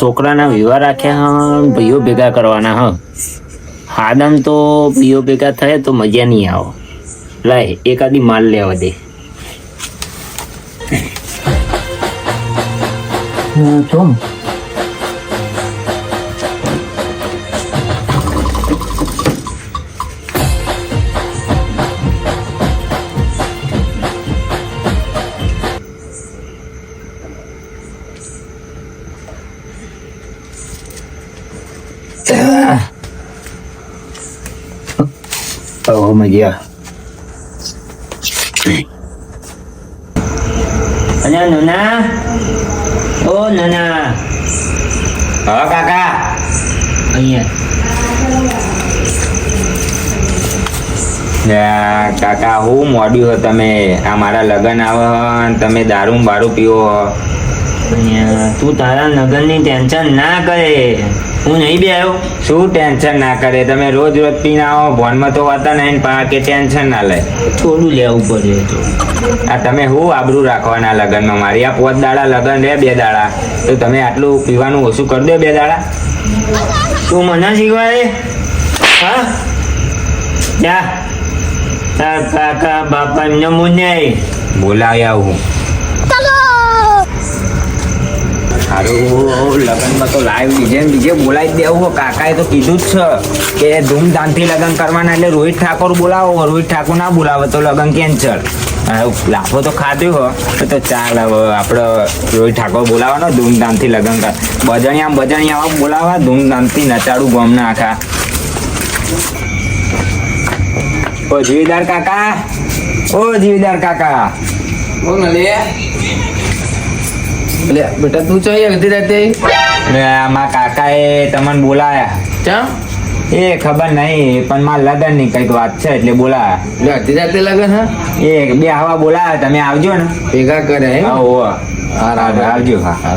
છોકરાના વિવાહ રાખ્યા, હ, ભાઈઓ ભેગા કરવાના, હ. હાદમ તો ભાઈઓ ભેગા થાય તો મજા નહીં આવે. લાય, એકાદી માલ લેવા દે. ચોમ Oh, મજા અને નના. ઓ નના. હા? કાકા. અહીંયા. કાકા હું મોડ્યું હો તમે. આ મારા લગ્ન આવે તમે દારૂ બારૂ પીવો અહીંયા તું તારા લગ્નની ટેન્શન ના કરે. હું નહીં બે આવ્યો. શું ટેન્શન ના કરે? તમે રોજ રોજ પીને આવો ભોનમાં તો હોતા નહીં પણ કે ટેન્શન ના લે. થોડું લેવું પડે તો. આ તમે હું આબરૂ રાખવાના લગ્નમાં? મારી આ પોત દાડા લગ્ન રે બે દાડા. તો તમે આટલું પીવાનું ઓછું કરી દો બે દાડા. તું મને શીખવાડે? હા? જા. કાકા બાપા એમને બોલાવ્યા બોલાવી લગ્નમાં તો લાઈવ બીજે બીજે બોલાવી દેવું. કાકાએ તો કીધું જ છે કે ધૂમધામથી લગ્ન કરવાના એટલે રોહિત ઠાકોર બોલાવો. રોહિત ઠાકોર ના બોલાવે તો લગ્ન કેન્સલ લાફો તો ખાધું હો. તો ચાલ આપણે રોહિત ઠાકોર બોલાવવાનો, ધૂમધામથી લગ્ન કર. બજણિયા બજણિયા બોલાવા, ધૂમધામથી નચાડું ગમના આખા. ઓ જીવીદાર કાકા. ઓ જીવીદાર કાકા. બોલ લે લે બેટા તું ચાહી અડધી રાતે? ને કાકા કાકાએ તમને બોલાયા. ચા? એ ખબર નહીં પણ માર લગનની કંઈક વાત છે એટલે બોલાયા. અડધી રાતે લગન હા? એ બે હવા બોલાયા તમે આવજો ને. ભેગા કરે. આવજો હા.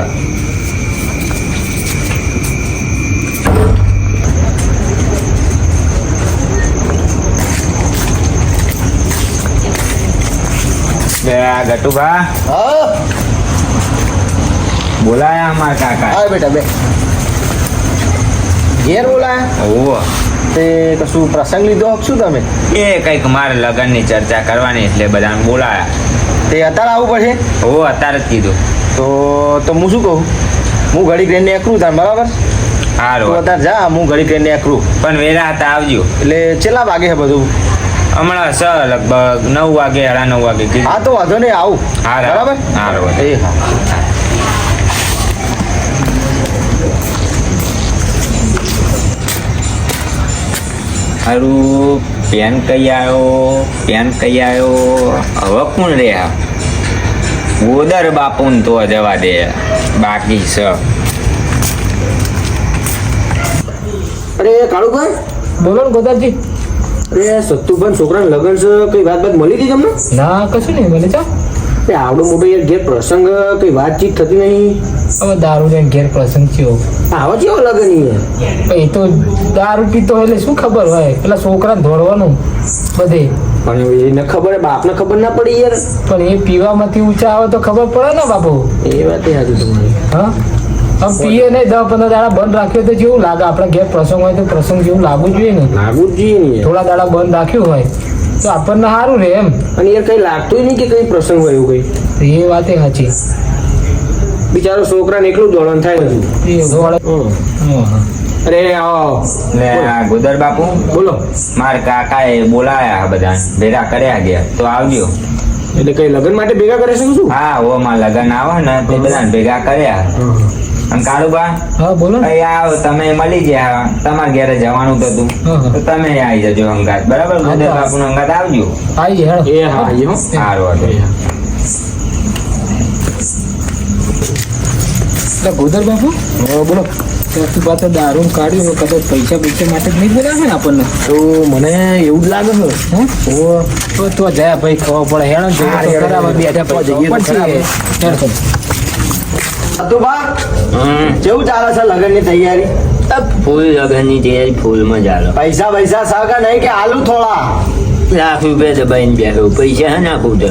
ગટુભા. હા? બોલાયા અમારા કાકા. આવ બેટા બે. ઘેર બોલાયા? ઓહો તે કશું પ્રસંગ લીધો શું તમે? એ કંઈક મારે લગનની ચર્ચા કરવાની એટલે બધાને બોલાયા. તે અત્યારે આવવું પડશે? ઓ અત્યારે જ કીધું. તો તો હું શું કહું? હું ઘડી ટ્રેનને એકરું તાર બરાબર? હારો અત્યારે જા હું ઘડી ટ્રેનને એકરું પણ વેરા હતા આવજો. એટલે કેટલા વાગે છે બધું? હમણાં સ લગભગ નવ વાગે સાડા નવ વાગે. હા તો વાંધો નહીં આવું. હા, હા. બરાબર? હા, બરાબર. એ હા. હારું પેન કઈ આવ્યો પેન કઈ આવ્યો હવે કોણ રે ગોદર બાપુન તો જવા દે. બાકી છે. અરે કાળુભાઈ? બોલો ને ગોદાજી અરે સત્તુભાઈ છોકરાને લગન છે કઈ વાત વાત મળી હતી તમને? ના કશું નહીં મને ચા. એ આવડો મોટો યાર ઘેર પ્રસંગ કઈ વાતચીત થતી નહીં? હવે દારૂ ને ઘેર પ્રસંગ થયો. આવો કેવો લગન એ તો દારૂ પીતો એટલે શું ખબર હોય? પેલા છોકરાને દોડવાનું બધે. પણ એને ખબર બાપને ખબર ના પડી યાર. પણ એ પીવામાંથી ઊંચા આવે તો ખબર પડે ને બાપુ. એ વાત યાદ તમારી. હા? આમ પીએ ને દસ પંદર દાડા બંધ રાખ્યો તો જેવું લાગે. આપણે ઘેર પ્રસંગ હોય તો પ્રસંગ જેવું લાગવું જોઈએ ને. લાગવું જ જોઈએ થોડા દાડા બંધ રાખ્યું હોય. તો આપણને સારું રહે એમ. અને યાર કઈ લાગતું નહીં કે કઈ પ્રસંગ હોય એવું કઈ. એ વાતે સાચી. બિચારો છોકરાને એકલું દોડન થાય હજુ એ હા. અરે આવો ને આ ગોદર બાપુ. બોલો. મારા કાકાએ બોલાયા બધા ભેગા કર્યા ગયા. તો આવજો. એટલે કઈ લગન માટે ભેગા કરે છે શું? હા ઓ માં લગન આવે ને તે બધાને ભેગા કર્યા. અને કાળુબા હા બોલો ને. આવ તમે મળી ગયા તમારા ઘરે જવાનું તો હા. તો તમે આવી જજો અંગાત. બરાબર? ગોદર બાપુ અંગાત આવજો. આઈ હેડો. એ હા એ હો. સારું વાત એટલે ગોદર બાપુ? બોલો. પાછો દારૂ કાઢ્યું કદાચ પૈસા પૈસા માટે જ નહીં બોલાવે ને આપણને. તો મને એવું જ લાગે છે. તો તો જયા ભાઈ ખબર પડે. હેડો ને હા, જોવો તો હેડો, ખરા, હેડો. બે હજાર તો તો. કેવું ચાલે છે લગનની તૈયારી? ફૂલ લગનની તૈયારી ફૂલમાં ચાલો. પૈસા પૈસા સાગા નહીં કે આલુ થોડા લાખ રૂપિયા દબાઈને બેઠો પૈસા હે નાખું તો.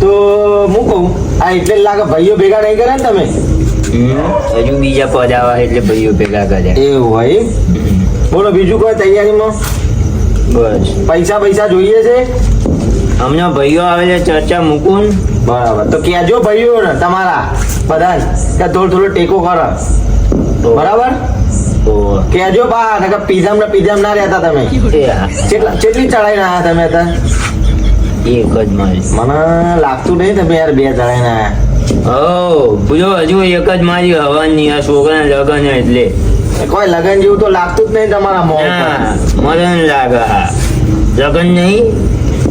તો હું કહું આ એટલે લાગે ભાઈઓ ભેગા નહીં કરે ને તમે? હજુ બીજા પદ આવા એટલે ભાઈઓ ભેગા કર્યા એવું હોય? બોલો બીજું કોઈ તૈયારીમાં? બસ. પૈસા પૈસા જોઈએ છે? હમણાં ભાઈઓ આવે છે ચર્ચા મૂકું. બરાબર. તો કહેજો ભાઈઓ ને તમારા બધા કે થોડો થોડો ટેકો કરો. બરાબર? તો. કહેજો બા ને પીઝામ ને પીઝામ ના રહેતા તમે કેટલા કેટલી ચડાઈ ના તમે હતા એક જ મને લાગતું નહીં તમે યાર બે ચડાઈને આવ્યા હો બોલો હજુ એક જ મારી હવાની આ છોકરા લગન એટલે. કોઈ લગન જેવું તો લાગતું જ નહીં તમારા મોં ના મને લાગે લગન નહીં?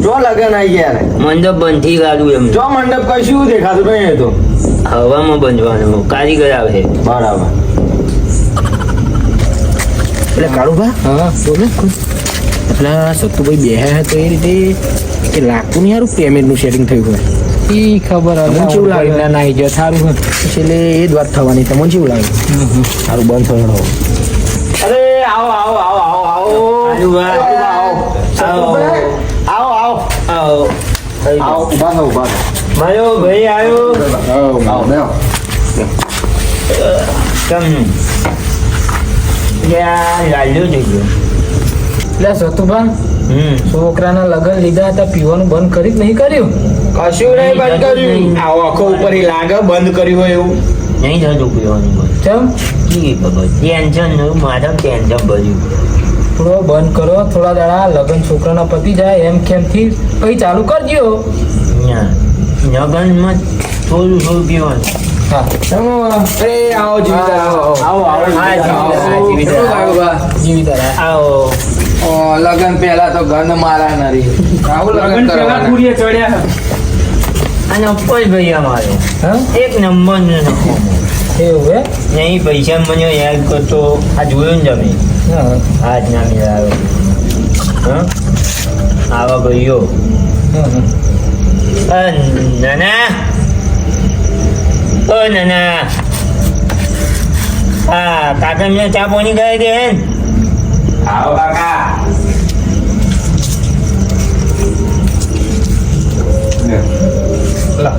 જો લગન આવી ગયા મંડપ બંધી ગાડું એમ જો મંડપ કશું દેખાતું નહીં તો હવામાં બંધવાનું કારીગર આવે. બરાબર. એટલે કાળુભા હા. બોલો. એટલે સત્તુભાઈ બેહ્યા તો એ રીતે કે લાગતું નહીં સારું? પેમેન્ટનું સેટિંગ થયું હોય. ઈ ખબર તમને જેવું લાગે? ના ના જો સારું એટલે એ જ વાત થવાની તમને કેવું લાગે સારું બંધ થયો અરે આવો આવો આવો આવો આવો. આવો આવો આવો. આવો. આવો. ઊભા થો ઊભા થો. ભાઈ આવ્યો આવો બેહો કેમ? યા લાલ્યો ગયો એટલે સતુભા છોકરાના લગન લીધા હતા પીવાનું બંધ કરી જ નહીં કર્યું? કશું નહીં બંધ કર્યું આ આખો ઉપર લાગે બંધ કર્યું હોય એવું. નહીં થતું પીવાનું ચમ? ઠીક ખબર. ટેન્શન મારા ટેન્શન ભર્યું. થોડો બંધ કરો થોડા દાડા લગ્ન છોકરાના પતિ જાય એમ કેમથી કઈ ચાલુ કરજો. લગનમાં થોડું થોડું પીવાનું. આવો જીવિતા આવો. આવો આવો જીવિતા, આવો. લગન પહેલા તો ગન મારા નરી આવું લગન કરવાના. અને ઉપર ભાઈ અમારો એક નંબર નો એવું હે નહીં પૈસા મને યાદ કરતો આ જોયું ને તમે? હા. આજ ના મેળાયો હા? આવા ભાઈઓ. નાના. ઓ નાના. હા કાકા મેં ચા પાણી કરી દે હે ને? આવો કાકા લા.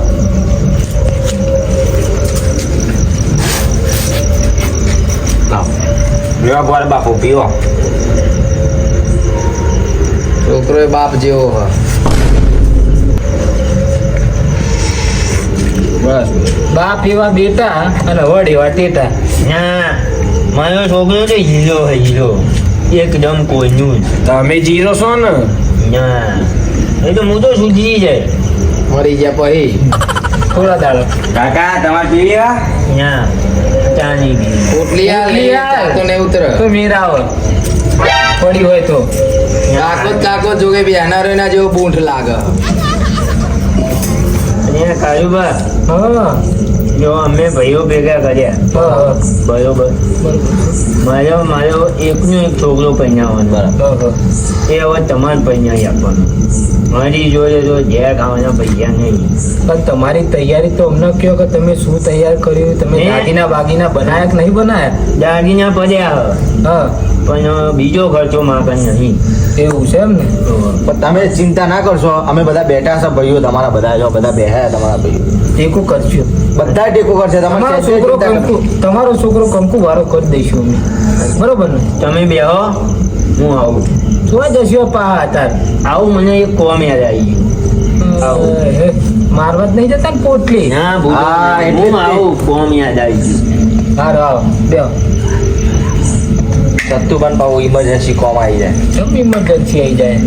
લ્યો બોલ બાપુ પીવો છોકરો એ બાપ જેવો હ બસ બાપ એવા બેટા અને વડ એવા ટેટા ના મારો છોકરો તો હીરો હે હીરો એકદમ કોઈનું જ. તમે જીરો છો ને? ના. એ તો હું તો સુજી જાય મરી ગયા પછી. થોડા દાડો. કાકા તમારે પી લેવા ના. ચાની બી પોટલી આ તો ને ઉતર. તો મેરાવ પડી હોય તો. કાકો જ કાકો જોગે બેહનારો એના જેવો બૂંઠ લાગે. અહીંયા કાળુબા. હા. જો અમે ભાઈઓ ભેગા કર્યા. હા, બરોબર. મારો મારો એકનો એક છોકરો પૈણાવવાનો બરાબર. એ હવે તમારે પૈણાઈ આપવાનો. મારી જોડે તો જ્યાં ખાવાના પૈસા નહીં. પણ તમારી તૈયારી તો અમને કહો કે તમે શું તૈયાર કર્યું? તમે? દાગીના બાગીના બનાયા કે નહીં બનાયા? દાગીના પડ્યા હા. પણ બીજો ખર્ચો માગન નહીં. એવું છે એમ ને? પણ તમે ચિંતા ના કરશો. અમે બધા બેઠા છે ભાઈઓ તમારા બધા જો બધા બેહ્યા તમારા ભાઈઓ. ટેકો કરજો બધા ટેકો કરશે. તમારો છોકરો કંકુ તમારો છોકરો કંકુ વારો કરી દઈશું અમે. બરોબર ને? તમે બેહો હું આવું. શું જશો પા તાર. આવું મને એક કોમ યાદ આવી ગયું. હે, મારવા જ નહીં જતા ને પોટલી. હા, હું જ આવું કોમ યાદ આવી ગયું. હારો આવો બે સત્તુબન પાવું ઇમરજન્સી કોમ આવી જાય. કેમ ઇમરજન્સી આવી જાય.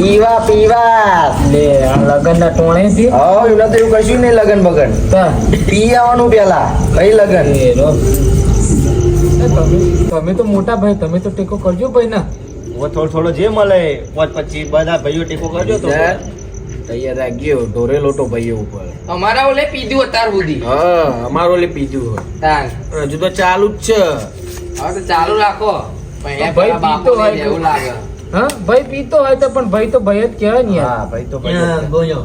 પીવા પીવા. લે લગન ના ટોણે થી હા એના તો એવું કશું નહીં લગન બગન. તા. પી આવવાનું પેલા કઈ લગન? એ રો. એ તમે તો મોટા ભાઈ તમે તો ટેકો કરજો ભાઈ ના. થોડો થોડો જે મળે પાંચ પચીસ બધા ભાઈઓ ટેકો કરજો તો. તૈયાર રાખજો ઢોરે લોટો ભાઈઓ ઉપર. અમારા ઓલે પીધું અત્યાર સુધી. હા અમારો ઓલે પીધું હજુ તો ચાલુ જ છે. હા તો ચાલુ રાખો. પણ એ ભાઈ પીતો હોય દેવું લાગે. હા ભાઈ પીતો હોય તો પણ ભાઈ તો ભાઈ જ કહેવાય ને હા ભાઈ તો ભાઈ બોલો.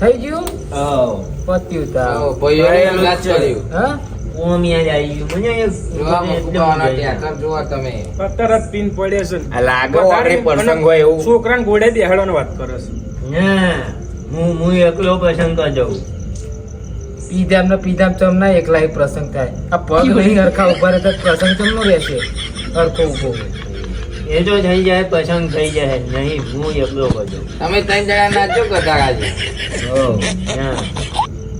થઈ ગયું? આવો. પત્યું તા ભાઈ એમ જ હા? કોમ યાદ આવી ગયું. મને એક જોવા એકદમ મૂકવાનો મજા આવી. ટેકર જોવા તમે તરત પીન પડે છે આ લાગે વાકડી પ્રસંગ હોય એવું. છોકરાને ગોળે બેહાડવાની વાત કરે છે. હું હું એકલો પસંદ કરી જાઉં પીધામ ને પીધામ ચમ ના એકલા પ્રસંગ થાય. આ પગ નહીં હરખા ઊભા રહે તો પ્રસંગ ચમ નો રહેશે? હરખો ઊભો. એ તો થઈ જાય પસંદ થઈ જાય. નહીં હું એકલો બધો તમે ત્રણ જણા નાચો કરતા આજે?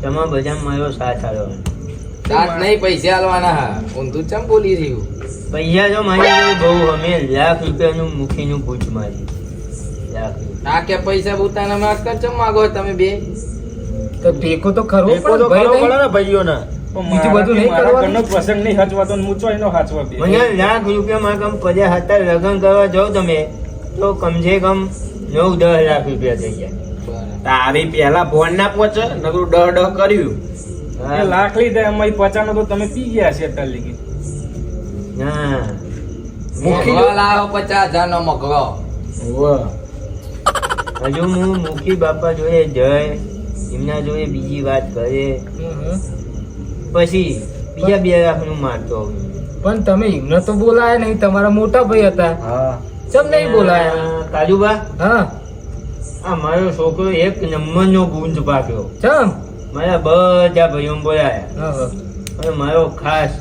તમે બધા મારો સાથ આવ્યો સાથ નહીં પૈસા આલવાના હા. ઊંધું ચમ બોલી રહ્યું? પૈસા તો મારી બહુ અમે લાખ રૂપિયાનું મૂકીનું પૂછ મારી. લાખ કે પૈસા પોતાના માગ કર ચમ માગો તમે બે? તો ભેખો તો ખરો તો પડે ને ભાઈઓને. બીજું બધું નહીં કરવાનું? પ્રસંગ નહીં હાચવાતો હું ચોઈનો હાચવા બે મને લાખ રૂપિયામાં કમ હતા લગ્ન કરવા જાવ તમે તો કમસે કમ નવ દસ લાખ રૂપિયા થઈ ગયા તારી પેલા ફોન ના પહોંચે નકરું ડહ ડહ કર્યું. હા. લાખ લીધા એમાં પચાનો તો તમે પી ગયા છે અત્યારે લગી ના લાવો પચાસ હજાર નો મોકલો હજુ હું મુખી બાપા જોડે જય એમના જોડે બીજી વાત કરે. પછી બીજા બે લાખનું મારતો પણ તમે એમને તો બોલાયા નહીં તમારા મોટા ભાઈ હતા. ચમ નહીં બોલાયા? કાજુબા હા. આ મારો છોકરો એક નંબર નો ગુંજ પાક્યો. ચમ? મારા બધા ભાઈઓ બોલાયા. અને મારો ખાસ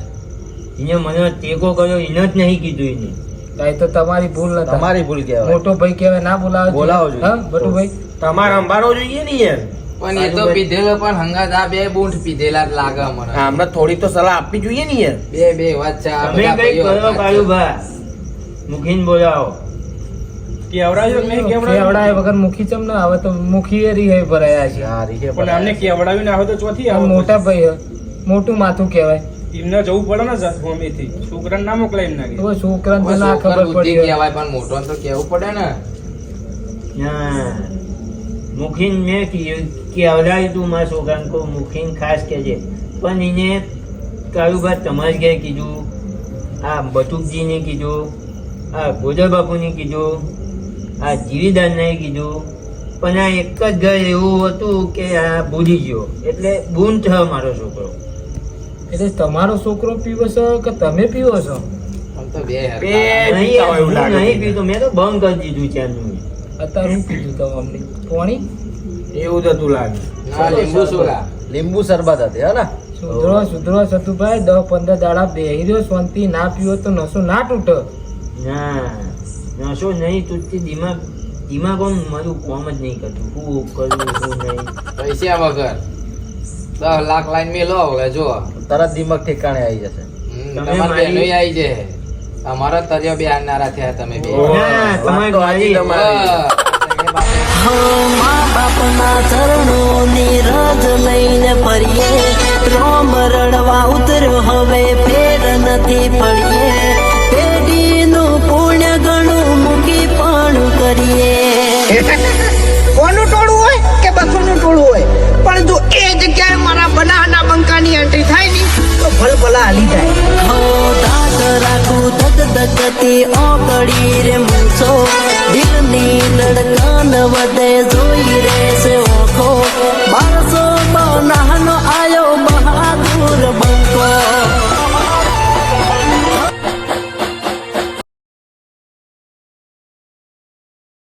એને મને ટેકો કર્યો એને જ નહીં કીધું એને. તાઈ તો તમારી ભૂલ નથી તમારી ભૂલ કહેવાય. મોટો ભાઈ કહેવાય ના બોલાવો બોલાવો જોઈએ. હા બટુ ભાઈ તમારે અંબારો જોઈએ ને યાર? પણ એ તો પીધેલો પણ હંગાત આ બે બૂંઠ પીધેલા જ લાગે મને આમને થોડી તો સલાહ આપવી જોઈએ ને યાર. બે બે વાત છે બધા કઈ કરો કરો કાળુભા મુખીન બોલાવો. કેવડાવ્યો મેં કેવડાવ્યો કેવડાય કેવડાવ્યો વગર મુખી ચમ ના આવે? તો મુખી એ રીહે ભરાયા છે. હા રીહે પણ અમને કેવડાવ્યું ના આવે તો ચોથી આવે. મોટા ભાઈ મોટું માથું કહેવાય. એમને જવું પડે ને ગમેથી છોકરાને ના મોકલાય એમ નાખી તો છોકરાને તો ના છોકરા ખબર પડી હોય. કહેવાય પણ મોટો તો કેવું પડે ને. ના. મુખીન મેં કીધું કે તું મારા છોકરાને કહું મુખીન ખાસ કહેજે પણ એને કાળુભા તમારે ઘેર કીધું આ બટુકજીને કીધું આ ગોદર બાપુને કીધું આ જીવીદારને કીધું. પણ આ એક જ ઘર એવું હતું કે આ ભૂલી ગયો. એટલે બૂન થયો મારો છોકરો. એટલે તમારો છોકરો પીવો છો કે તમે પીવો છો? તો બે નહીં. પીતો મેં તો બંધ કરી દીધું છે અત્યારે હું કીધું તો અમને? પાણી એવું જ હતું લાગે. લીંબુ સોડા. લીંબુ શરબત હતી હે ને? સુધરો સુધરો સતુભાઈ દસ પંદર દાડા બેહી રહ્યો શાંતિ ના પીવો તો નસો ના તૂટે. ના નસો નહીં તૂટતી દિમાગ દિમાગ આમ મારું કોમ જ નહીં કરતું. શું કરવું શું નહીં. પૈસા વગર. દસ લાખ લાઈન મેં લો હવે જો તરત દિમાગ ઠેકાણે આવી જશે. તમારે આવી જાય અમારા તર્યો બે આનારા થયા તમે બે. તમારી વાત તો હાચી મારી- તમારી. મા બાપના ચરણોની રજ લઈને ફરીએ રોમ રડવા ઉતર્યો હવે ફેર નથી પડીએ પેઢીનું પુણ્ય મૂકી પણ કરીએ કોનું ટોળું હોય કે બસોનું ટોળું હોય? પણ જો એ જગ્યાએ મારા બનાવના બંકાની એન્ટ્રી થાય ને તો ભલ ભલા હાલી જાય. ધકતી ઓગળી રે મૂછો. દિલની લડકાન વધે જોઈ રહેશે ઓખો. બારસો તો નાનો આ